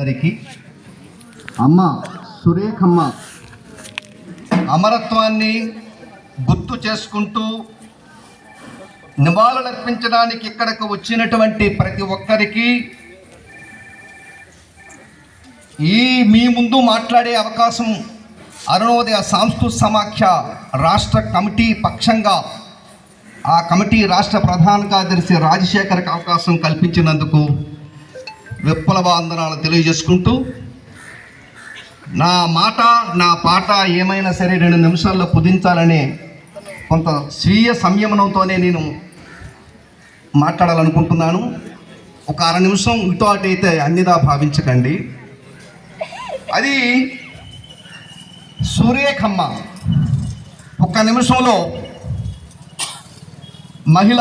అందరికీ. అమ్మ సురేఖమ్మ అమరత్వాన్ని గుర్తు చేసుకుంటూ నివాళులర్పించడానికి ఇక్కడకు వచ్చినటువంటి ప్రతి ఒక్కరికి ఈ మీ ముందు మాట్లాడే అవకాశం అరుణోదయ సాంస్కృతిక సమాఖ్య రాష్ట్ర కమిటీ పక్షంగా ఆ కమిటీ రాష్ట్ర ప్రధాన కార్యదర్శి రాజశేఖర్కి అవకాశం కల్పించినందుకు విప్లవాందనాలు తెలియజేసుకుంటూ నా మాట నా పాట ఏమైనా సరే రెండు నిమిషాల్లో కుదించాలనే కొంత స్వీయ సంయమనంతోనే నేను మాట్లాడాలనుకుంటున్నాను. ఒక అర నిమిషం ఇటు అటు అయితే అన్నిదా భావించకండి. అది సూర్యకమ్మ ఒక్క నిమిషంలో మహిళ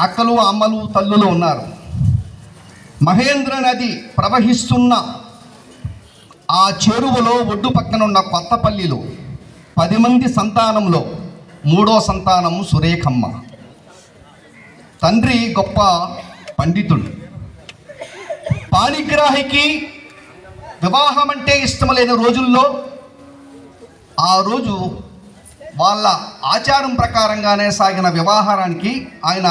అక్కలు అమ్మలు తల్లులు ఉన్నారు. మహేంద్ర నది ప్రవహిస్తున్న ఆ చెరువులో ఒడ్డు పక్కన ఉన్న కొత్తపల్లిలో పది మంది సంతానంలో మూడో సంతానము సురేఖమ్మ. తండ్రి గొప్ప పండితుడు. పాణిగ్రాహికి వివాహం అంటే ఇష్టం లేని రోజుల్లో ఆ రోజు వాళ్ళ ఆచారం ప్రకారంగానే సాగిన వ్యవహారానికి ఆయన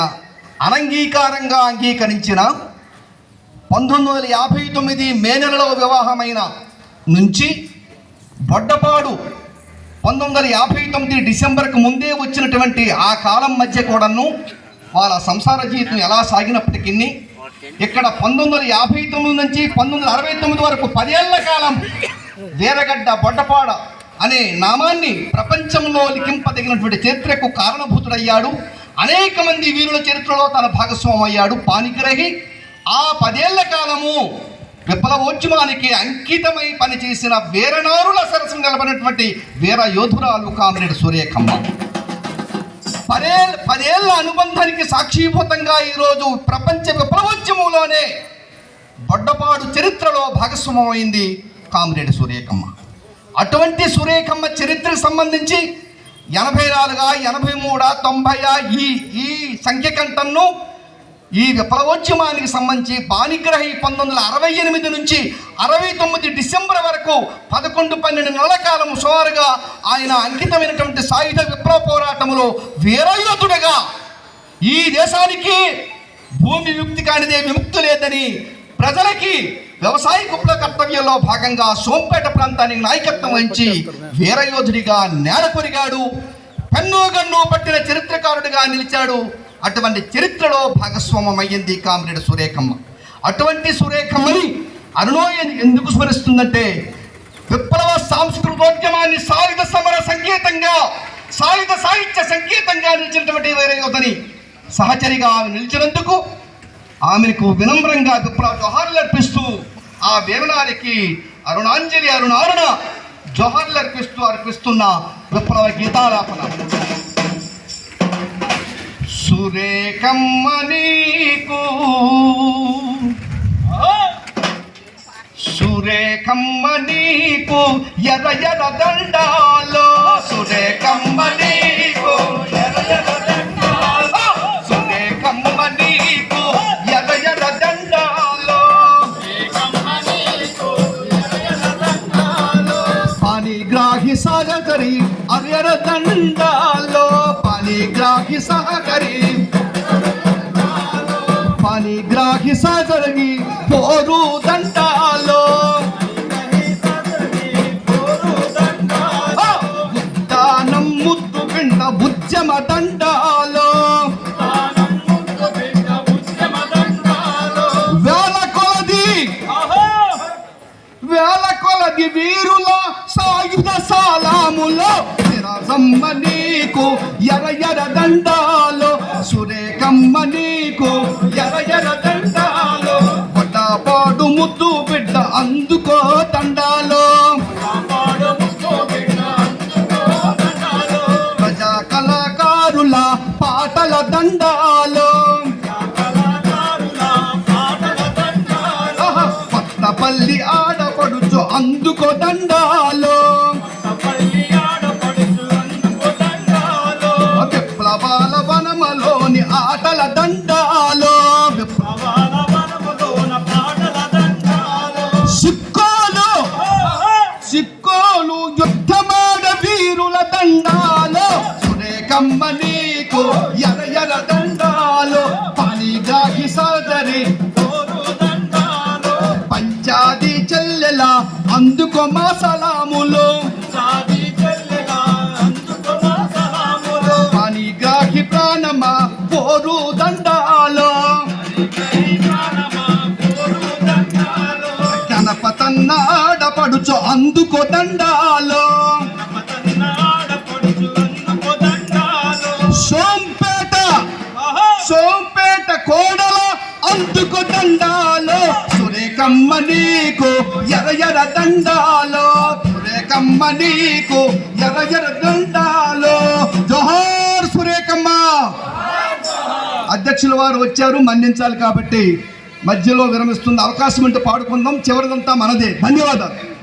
అనంగీకారంగా అంగీకరించిన పంతొమ్మిది వందల యాభై తొమ్మిది మే నెలలో వివాహమైన నుంచి బొడ్డపాడు పంతొమ్మిది వందల యాభై తొమ్మిది డిసెంబర్కు ముందే వచ్చినటువంటి ఆ కాలం మధ్య కూడాను వాళ్ళ సంసార జీవితం ఎలా సాగినప్పటికీ ఇక్కడ పంతొమ్మిది వందల యాభై తొమ్మిది నుంచి పంతొమ్మిది వందల అరవై తొమ్మిది వరకు పదేళ్ళ కాలం వీరగడ్డ బొడ్డపాడ అనే నామాన్ని ప్రపంచంలో లిఖింపదగినటువంటి చరిత్రకు కారణభూతుడయ్యాడు. అనేక మంది వీరుల చరిత్రలో తన భాగస్వామయ్యాడు. పానిగ్రహి ఆ పదేళ్ళ కాలము విప్లవోద్యమానికి అంకితమై పనిచేసిన వీరనారుల సరసం గలపనటువంటి వీర యోధురాలు కామ్రేడ్ సూర్యకమ్మ. పదే పదేళ్ళ అనుబంధానికి సాక్షీభూతంగా ఈరోజు ప్రపంచ విప్లవోద్యమంలోనే బొడ్డపాడు చరిత్రలో భాగస్వామైంది కామ్రేడ్ సూర్యకమ్మ. అటువంటి సూర్యకమ్మ చరిత్రకు సంబంధించి ఎనభై నాలుగా ఎనభై మూడా తొంభై ఈ ఈ సంఖ్య కంటన్ను ఈ విప్లవోద్యమానికి సంబంధించి బానిగ్రహి పంతొమ్మిది వందల అరవై ఎనిమిది నుంచి అరవై తొమ్మిది డిసెంబర్ వరకు పదకొండు పన్నెండు నెలల కాలం సుమారుగా ఆయన అంకితమైనటువంటి సాయుధ విప్లవ పోరాటంలో వీరయోధుడుగా ఈ దేశానికి భూమి విముక్తి కానిదే విముక్తి లేదని ప్రజలకి వ్యవసాయ కుప్ల కర్తవ్యంలో భాగంగా సోంపేట ప్రాంతానికి నాయకత్వం వహించి వీరయోధుడిగా నేల కొరిగాడు పెన్ను గన్ను పట్టిన చరిత్రకారుడిగా నిలిచాడు. అటువంటి చరిత్రలో భాగస్వామ్యం అయ్యింది సురేఖమ్మ. అటువంటి సురేఖమ్మని అరుణోయ ఎందుకు స్మరిస్తుందంటే విప్లవ సాంస్కృతోద్యమాన్ని సాయుధ సమర సంకేతంగా సాయుధ సాహిత్య సంకేతంగా నిలిచినటువంటి వీరయోధని సహచరిగా ఆమె నిలిచినందుకు ఆమెకు వినమ్రంగా విప్లవ జోహార్లు అర్పిస్తూ ఆ వేమనానికి అరుణాంజలి అరుణారుణ జోహార్లు అర్పిస్తూ అర్పిస్తున్న విప్లవ గీతాలాపన సురేఖమ్మ నీకు. సురేఖమ్మ నీకు ఎర్ర ఎర్ర దండాలో. సురేఖమ్మ నీకు ఎర్ర ఎర్ర దండాలో. సురేఖమ్మ నీకు ఎర్ర ఎర్ర దండాలో. పానిగ్రాహి సాగరి అర్యర దండాలో. పానిగ్రాహి సహకరి పానిగ్రాహి సాగరి పోరు దండాలో ఎర ఎర దండాలో సురేఖమ్మ నీకు ఎర ఎర దండాలో. పడ్డపాడు ముద్దు బిడ్డ అందుకో దండాలో. ప్రజా కళాకారుల పాటల దండాలో. ఆహా, పట్టపల్లి ఆడపడుచు అందుకో దండాలో. అమ్మ నీకు ఎర ఎర దండాలు పనిగాకి సోదరి. పంచాది చెల్లెల అందుకో మా సలాములు. పనిగాకి ప్రాణమా పోరు దండాలు. గణపతన్న అందుకో దండాలు. అందుకు దండాలు సురేఖమ్మ నీకు ఎర ఎర దండాలు. సురేఖమ్మ నీకు ఎర ఎర దండాలు. జోహార్ సురేఖమ్మ అధ్యక్షుల వారు వచ్చారు మన్నించాలి కాబట్టి మధ్యలో విరమిస్తుంది అవకాశం ఉంటే పాడుకుందాం. చివరిదంతా మనదే. ధన్యవాదాలు.